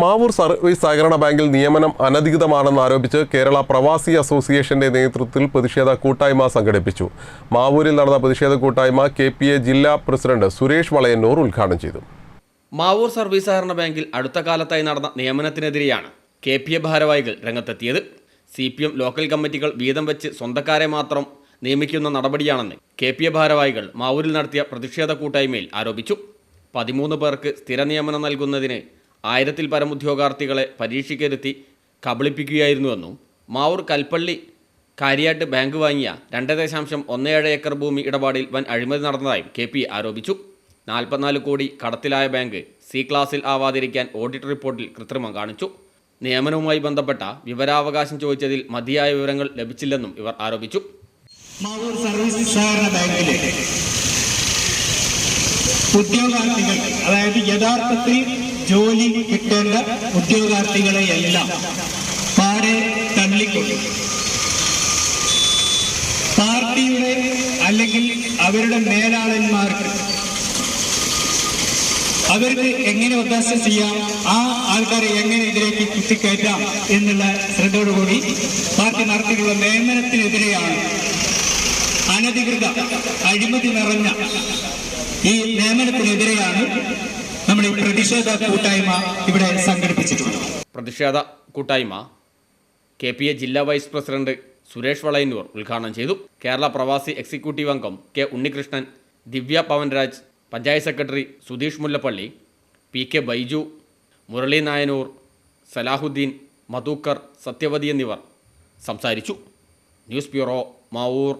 Mavoor service സഹകരണ ബാങ്കിൽ നിയമനം അനധികൃതമാണെന്ന് ആരോപിച്ച് കേരള പ്രവാസി അസോസിയേഷന്റെ നേതൃത്വത്തിൽ പ്രതിഷേധ കൂട്ടായ്മ സംഘടിപ്പിച്ചു. മാവൂരിൽ നടന്ന പ്രതിഷേധ കൂട്ടായ്മ കെ ജില്ലാ പ്രസിഡന്റ് സുരേഷ് വളയന്നൂർ ഉദ്ഘാടനം ചെയ്തു. മാവൂർ സർവീസ് സഹകരണ ബാങ്കിൽ അടുത്ത കാലത്തായി നടന്ന നിയമനത്തിനെതിരെയാണ് കെ പി എ ഭാരവാഹികൾ രംഗത്തെത്തിയത്. സി പി എം ലോക്കൽ കമ്മിറ്റികൾ വീതം വെച്ച് സ്വന്തക്കാരെ മാത്രം നിയമിക്കുന്ന നടപടിയാണെന്ന് കെ പി എ ഭാരവാഹികൾ മാവൂരിൽ നടത്തിയ പ്രതിഷേധ കൂട്ടായ്മയിൽ ആരോപിച്ചു. പതിമൂന്ന് പേർക്ക് സ്ഥിര നിയമനം നൽകുന്നതിന് ആയിരത്തിൽ പരം ഉദ്യോഗാർത്ഥികളെ പരീക്ഷയ്ക്കിരുത്തി കബളിപ്പിക്കുകയായിരുന്നുവെന്നും മാവൂർ കൽപ്പള്ളി കാര്യാട്ട് ബാങ്ക് വാങ്ങിയ രണ്ട് ദശാംശം ഒന്ന് ഏഴ് ഏക്കർ ഭൂമി ഇടപാടിൽ വൻ അഴിമതി നടന്നതായും കെ പി ആരോപിച്ചു. നാൽപ്പത്തിനാല് കോടി കടത്തിലായ ബാങ്ക് സി ക്ലാസ്സിൽ ആവാതിരിക്കാൻ ഓഡിറ്റ് റിപ്പോർട്ടിൽ കൃത്രിമം കാണിച്ചു. നിയമനവുമായി ബന്ധപ്പെട്ട വിവരാവകാശം ചോദിച്ചതിൽ മതിയായ വിവരങ്ങൾ ലഭിച്ചില്ലെന്നും ഇവർ ആരോപിച്ചു. മാവൂർ സർവീസ് ഉദ്യോഗാർത്ഥികൾ അതായത് യഥാർത്ഥത്തിൽ ജോലി കിട്ടേണ്ട ഉദ്യോഗാർത്ഥികളെയെല്ലാം പാടെ തള്ളിക്കൊണ്ടു പാർട്ടിയുടെ അല്ലെങ്കിൽ അവരുടെ മേലാളന്മാർക്ക് അവർക്ക് എങ്ങനെ ഒത്താശ ചെയ്യാം ആ ആൾക്കാരെ എങ്ങനെ ഇതിലേക്ക് കുത്തിക്കയറ്റാം എന്നുള്ള ശ്രദ്ധയോടുകൂടി പാർട്ടി നടത്തിയിട്ടുള്ള നിയമനത്തിനെതിരെയാണ് അനധികൃത അഴിമതി നിറഞ്ഞ ഈ നിയമനത്തിനെതിരെയാണ് നമ്മൾ ഈ പ്രതിഷേധ കൂട്ടായ്മ ഇവിടെ സംഘടിപ്പിച്ചിട്ടുണ്ട്. പ്രതിഷേധ കൂട്ടായ്മ കെ പി എ ജില്ലാ വൈസ് പ്രസിഡന്റ് സുരേഷ് വളയന്നൂർ ഉദ്ഘാടനം ചെയ്തു. കേരള പ്രവാസി എക്സിക്യൂട്ടീവ് അംഗം K Unnikrishnan Divya Pavanraj panchayat secretary Sudheesh Mullappally P K Baiju Murali Nayanur Salahuddin Madhukkar Sathyavathi എന്നിവർ സംസാരിച്ചു. News bureau Mavoor.